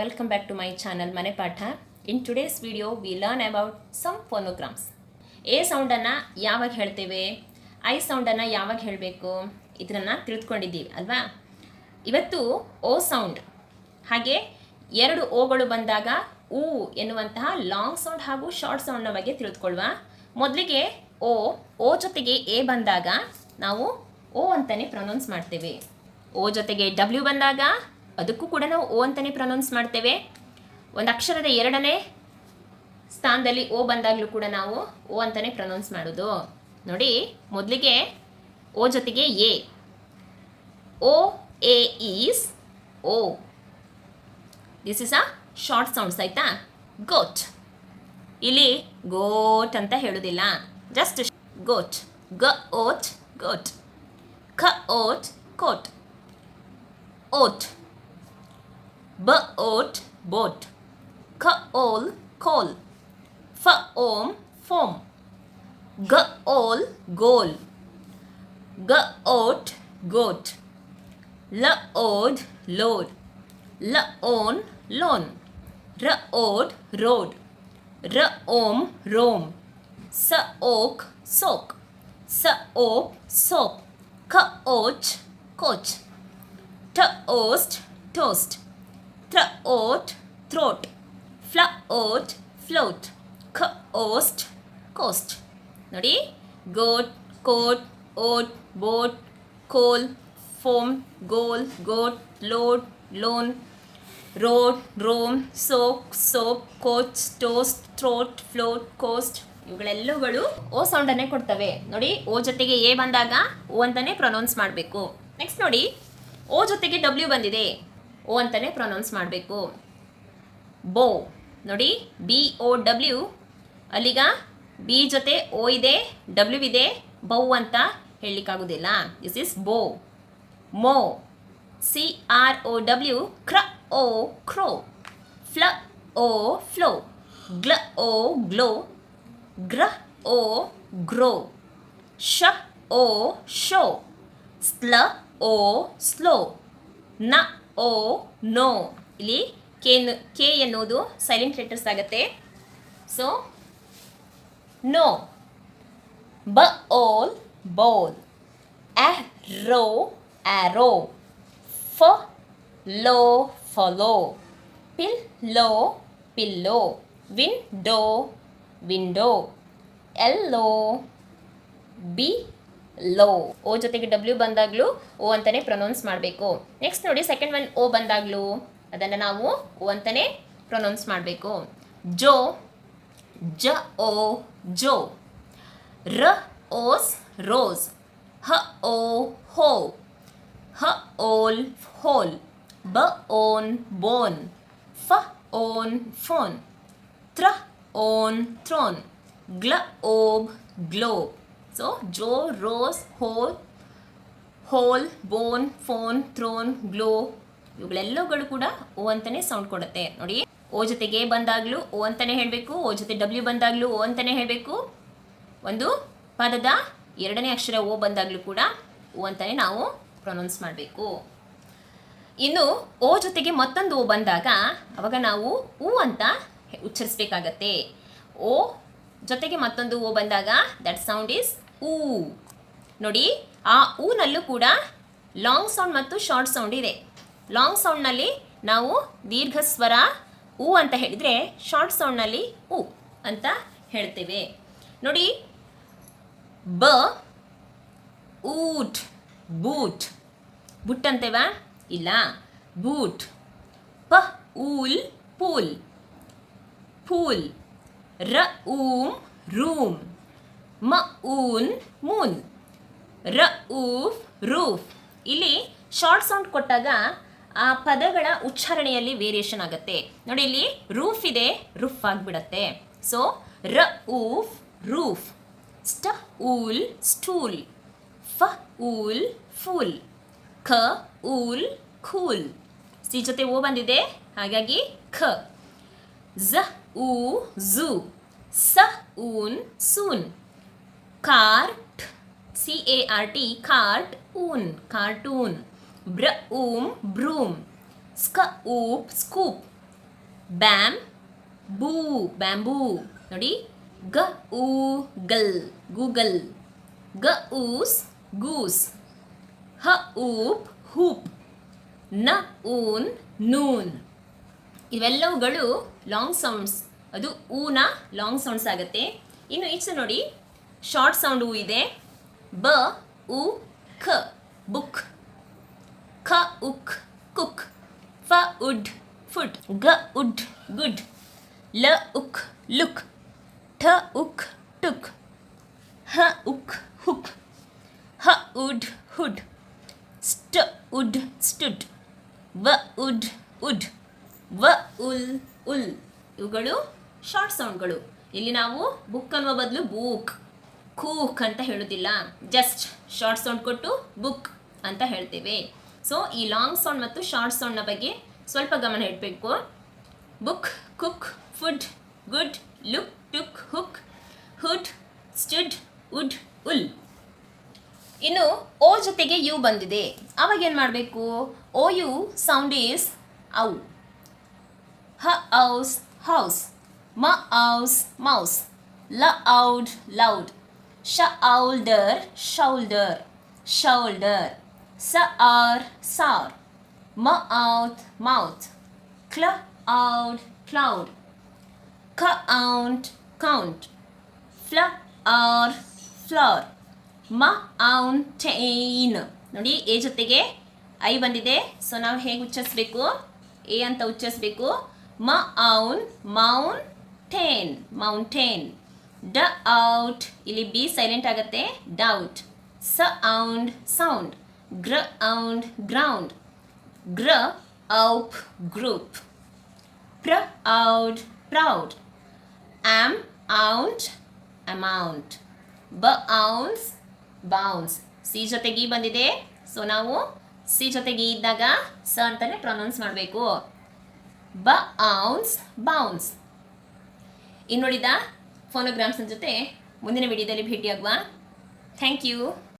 Welcome back to my channel Mane Patha. In today's video, we learn about some phonograms. A ಸೌಂಡನ್ನು ಯಾವಾಗ ಹೇಳ್ತೇವೆ? I ಸೌಂಡನ್ನು ಯಾವಾಗ ಹೇಳಬೇಕು? ಇದನ್ನು ತಿಳಿದುಕೊಂಡಿದ್ದೀವಿ ಅಲ್ವಾ? ಇವತ್ತು ಓ ಸೌಂಡ್ ಹಾಗೆ ಎರಡು ಓಗಳು ಬಂದಾಗ ಊ ಎನ್ನುವಂತಹ ಲಾಂಗ್ ಸೌಂಡ್ ಹಾಗೂ ಶಾರ್ಟ್ ಸೌಂಡ್ನ ಬಗ್ಗೆ ತಿಳಿದುಕೊಳ್ಳುವ ಮೊದಲಿಗೆ ಓ ಓ ಜೊತೆಗೆ ಎ ಬಂದಾಗ ನಾವು ಓ ಅಂತಲೇ ಪ್ರೊನೌನ್ಸ್ ಮಾಡ್ತೇವೆ. ಓ ಜೊತೆಗೆ ಡಬ್ಲ್ಯೂ ಬಂದಾಗ ಅದಕ್ಕೂ ಕೂಡ ನಾವು ಓ ಅಂತಲೇ ಪ್ರೊನೌನ್ಸ್ ಮಾಡ್ತೇವೆ. ಒಂದು ಅಕ್ಷರದ ಎರಡನೇ ಸ್ಥಾನದಲ್ಲಿ ಓ ಬಂದಾಗಲೂ ಕೂಡ ನಾವು ಓ ಅಂತಲೇ ಪ್ರೊನೌನ್ಸ್ ಮಾಡೋದು. ನೋಡಿ, ಮೊದಲಿಗೆ ಓ ಜೊತೆಗೆ A. O, A is O. This is a short sounds ಆಯಿತಾ? ಗೋಟ್ ಇಲ್ಲಿ ಗೋಟ್ ಅಂತ ಹೇಳೋದಿಲ್ಲ. ಜಸ್ಟ್ ಗೋಟ್ ಗ ಓಟ್ ಗೋಟ್ ಖ ಓಟ್ ಕೋಟ್ ಓಟ್ ಬ ಓಟ್ ಬೋಟ್ ಖ ಓಲ್ ಕೋಲ್ ಫ ಓಂ ಫೋಮ್ ಗ ಓಲ್ ಗೋಲ್ ಗ ಓಟ್ ಗೋಟ್ ಲ ಓಡ್ ಲೋಡ್ ಲ own loan r oad road r oam soap thr oat throat fl oat float c oast coast ನೋಡಿ goat coat oat boat coal foam goal goat load loan road roam soak soap coach toast throat float coast ಇವುಗಳೆಲ್ಲವುಗಳು O ಸೌಂಡನ್ನೇ ಕೊಡ್ತವೆ. ನೋಡಿ ಓ ಜೊತೆಗೆ A ಬಂದಾಗ ಓ ಅಂತಾನೆ pronounce ಮಾಡಬೇಕು. Next ನೋಡಿ ಓ ಜೊತೆಗೆ ಡಬ್ಲ್ಯೂ ಬಂದಿದೆ. ಓ ಅಂತಾನೆ ಪ್ರೊನೌನ್ಸ್ ಮಾಡಬೇಕು. ಬೋ, ನೋಡಿ ಬಿ ಒ ಡಬ್ಲ್ಯೂ ಅಲ್ಲಿಗ ಬಿ ಜೊತೆ ಓ ಇದೆ, ಡಬ್ಲ್ಯೂ ಇದೆ, ಬೌ ಅಂತ ಹೇಳಲಿಕ್ಕಾಗೋದಿಲ್ಲ. ದಿಸ್ ಇಸ್ ಬೋ. ಮೋ ಸಿ ಆರ್ ಒ ಡಬ್ಲ್ಯೂ ಕ್ರ, ಓ, ಕ್ರೋ, ಫ್ಲ, ಓ, ಫ್ಲೋ, ಗ್ಲ, ಓ, ಗ್ಲೋ, ಗ್ರ, ಓ, ಗ್ರೋ, ಶ, ಓ, show, sl, ow, slow, n ow, know. ಇಲ್ಲಿ ಕೆ ಕೆ ಎನ್ನುವುದು ಸೈಲೆಂಟ್ ಲೆಟರ್ಸ್ ಆಗುತ್ತೆ. So know. B, owl, bowl. Row arrow f, low, follow. Pil, low, pillow. Window window. Yellow be low. O ಜೊತೆಗೆ W ಬಂದಾಗಲೂ ಓ ಅಂತಲೇ pronounce ಮಾಡಬೇಕು. Next ನೋಡಿ second one ಓ ಬಂದಾಗಲೂ ಅದನ್ನು ನಾವು ಓ ಅಂತಲೇ ಪ್ರೊನೌನ್ಸ್ ಮಾಡಬೇಕು. ಜೋ, ಜ, ಓ, ಜೋ. ರ, ಓಸ್, rose. H, o, hoe. H, ole, hole. B, one, bone. Ph, one, phone. Thr, one, throne. Gl, obe globe so Joe rose hole hole bone phone throne glow ಇವುಗಳೆಲ್ಲವುಗಳು ಕೂಡ O ಅಂತಲೇ sound ಕೊಡುತ್ತೆ. ನೋಡಿ ಓ ಜೊತೆಗೆ ಬಂದಾಗಲೂ ಓ ಅಂತಲೇ ಹೇಳಬೇಕು ಓ ಜೊತೆ ಡಬ್ಲ್ಯೂ ಬಂದಾಗಲೂ ಓ ಅಂತಲೇ ಹೇಳಬೇಕು. ಒಂದು ಪದದ ಎರಡನೇ ಅಕ್ಷರ ಓ ಬಂದಾಗಲೂ ಕೂಡ ಓ ಅಂತಲೇ ನಾವು ಪ್ರೊನೌನ್ಸ್ ಮಾಡಬೇಕು. ಇನ್ನು ಓ ಜೊತೆಗೆ ಮತ್ತೊಂದು ಓ ಬಂದಾಗ, ಅವಾಗ ನಾವು ಊ ಅಂತ ಉಚ್ಚರಿಸ್ಬೇಕಾಗತ್ತೆ. ಓ ಜೊತೆಗೆ ಮತ್ತೊಂದು ಓ ಬಂದಾಗ ದಟ್ ಸೌಂಡ್ ಈಸ್ ಊ. ನೋಡಿ, ಆ ಊನಲ್ಲೂ ಕೂಡ ಲಾಂಗ್ ಸೌಂಡ್ ಮತ್ತು ಶಾರ್ಟ್ ಸೌಂಡ್ ಇದೆ. ಲಾಂಗ್ ಸೌಂಡ್ನಲ್ಲಿ ನಾವು ದೀರ್ಘ ಸ್ವರ ಊ ಅಂತ ಹೇಳಿದರೆ ಶಾರ್ಟ್ ಸೌಂಡ್ನಲ್ಲಿ ಉ ಅಂತ ಹೇಳ್ತೇವೆ. ನೋಡಿ, ಬ, ಊಟ್, ಬೂಟ್. ಬುಟ್ ಅಂತೇವಾ? ಇಲ್ಲ. ಬೂಟ್. ಪ, ಊಲ್, ಪೂಲ್. ಪೂಲ್. ರ, ಊಮ್ ರೂಮ್ ಮ ಊನ್ ಮೂನ್ ರ ಊಫ್ ರೂಫ್ ಇಲ್ಲಿ ಶಾರ್ಟ್ ಸೌಂಡ್ ಕೊಟ್ಟಾಗ, ಆ ಪದಗಳ ಉಚ್ಚಾರಣೆಯಲ್ಲಿ ವೇರಿಯೇಷನ್ ಆಗುತ್ತೆ. ನೋಡಿ ಇಲ್ಲಿ ರೂಫ್ ಇದೆ ರುಫ್ ಆಗಿಬಿಡತ್ತೆ. ಸೊ ರ ಊಫ್ ರೂಫ್ ಸ್ಟ ಊಲ್ ಸ್ಟೂಲ್ ಫ ಊಲ್ ಫೂಲ್ ಖ ಊಲ್ ಖೂಲ್ ಸಿ ಜೊತೆ ಓ ಬಂದಿದೆ, ಹಾಗಾಗಿ ಖ ಝ oo zoo s oon, soon. Cart C A R T cart, oon. Cartoon. Br, oom, broom. ಸ್ಕ, ಊಪ್, ಸ್ಕೂಪ್. ಬ್ಯಾಮ್, ಬೂ, ಬ್ಯಾಂಬೂ. ನೋಡಿ, ಗ, ಊ, ಗಲ್, ಗೂಗಲ್. ಗ, ಊಸ್, ಗೂಸ್. ಹ, ಊಪ್, ಹೂಪ್. ನ, ಊನ್, ನೂನ್. ಇವೆಲ್ಲವುಗಳು ಲಾಂಗ್ ಸೌಂಡ್ಸ್. ಅದು ಊನ ಲಾಂಗ್ ಸೌಂಡ್ಸ್ ಆಗುತ್ತೆ. ಇನ್ನು ಈಚೆ ನೋಡಿ ಶಾರ್ಟ್ ಸೌಂಡ್ ಊ ಇದೆ. ಬ, ಉ, ಖ, ಬುಕ್. ಖ, ಉಕ್, ಕುಕ್. ಫ, ಉಡ್, ಫುಡ್. ಗ ಉಡ್, ಗುಡ್. ಲ, ಉಕ್, ಲುಕ್. ಠ, ಉಕ್, ಟುಕ್. ಹ, ಉಕ್, ಹುಕ್. ಹ, ಉಡ್, ಹುಡ್. ಸ್ಟ, ಉಡ್, ಸ್ಟುಡ್. ವ, ಉಡ್ ಉಡ್. ವ, ಉಲ್ ಉಲ್. ಇವುಗಳು ಶಾರ್ಟ್ ಸೌಂಡ್ಗಳು ಇಲ್ಲಿ ನಾವು ಬುಕ್ ಅನ್ನುವ ಬದಲು ಬೂಕ್ ಕೂಕ್ ಅಂತ ಹೇಳೋದಿಲ್ಲ. ಜಸ್ಟ್ ಶಾರ್ಟ್ ಸೌಂಡ್ ಕೊಟ್ಟು ಬುಕ್ ಅಂತ ಹೇಳ್ತೇವೆ. ಸೊ ಈ ಲಾಂಗ್ ಸೌಂಡ್ ಮತ್ತು ಶಾರ್ಟ್ ಸೌಂಡ್ನ ಬಗ್ಗೆ ಸ್ವಲ್ಪ ಗಮನ ಇಡಬೇಕು. Book cook food good look took hook hood stood wood wool ಇನ್ನು ಓ ಜೊತೆಗೆ ಯು ಬಂದಿದೆ. ಅವಾಗ ಏನು ಮಾಡಬೇಕು? ಓ you sound is ou h, ous, house. Mouse loud shoulder. Loud shoulder shoulder shoulder mouth cloud sir count count. Mouth flower mountain. Cloud c ount count fl ower flower m ountain ನೋಡಿ A ಜೊತೆಗೆ I ಬಂದಿದೆ. So ನಾವು ಹೇಗೆ ಉಚ್ಚರಿಸ್ಬೇಕು A ಅಂತ ಉಚ್ಚರಿಸ್ಬೇಕು m oun moun tain mountain d out ಇಲ್ಲಿ B silent ಆಗುತ್ತೆ. Doubt ಸ ಔಂಡ್ ಸೌಂಡ್ ಗ್ರ ಔಂಡ್ ground gr oup group pr oud proud am ount amount b ounce bounce C ಜೊತೆಗೆ ಬಂದಿದೆ. ಸೊ ನಾವು ಸಿ ಜೊತೆಗೆ ಇದ್ದಾಗ, ಸ ಅಂತಲೇ ಪ್ರೊನೌನ್ಸ್ ಮಾಡಬೇಕು. ಬ ಔನ್ಸ್ ಬೌನ್ಸ್ ಇನ್ನುಳಿದ ಫೋನೋಗ್ರಾಮ್ಸ್ನ ಜೊತೆ ಮುಂದಿನ ವಿಡಿಯೋದಲ್ಲಿ ಭೇಟಿಯಾಗುವ. Thank you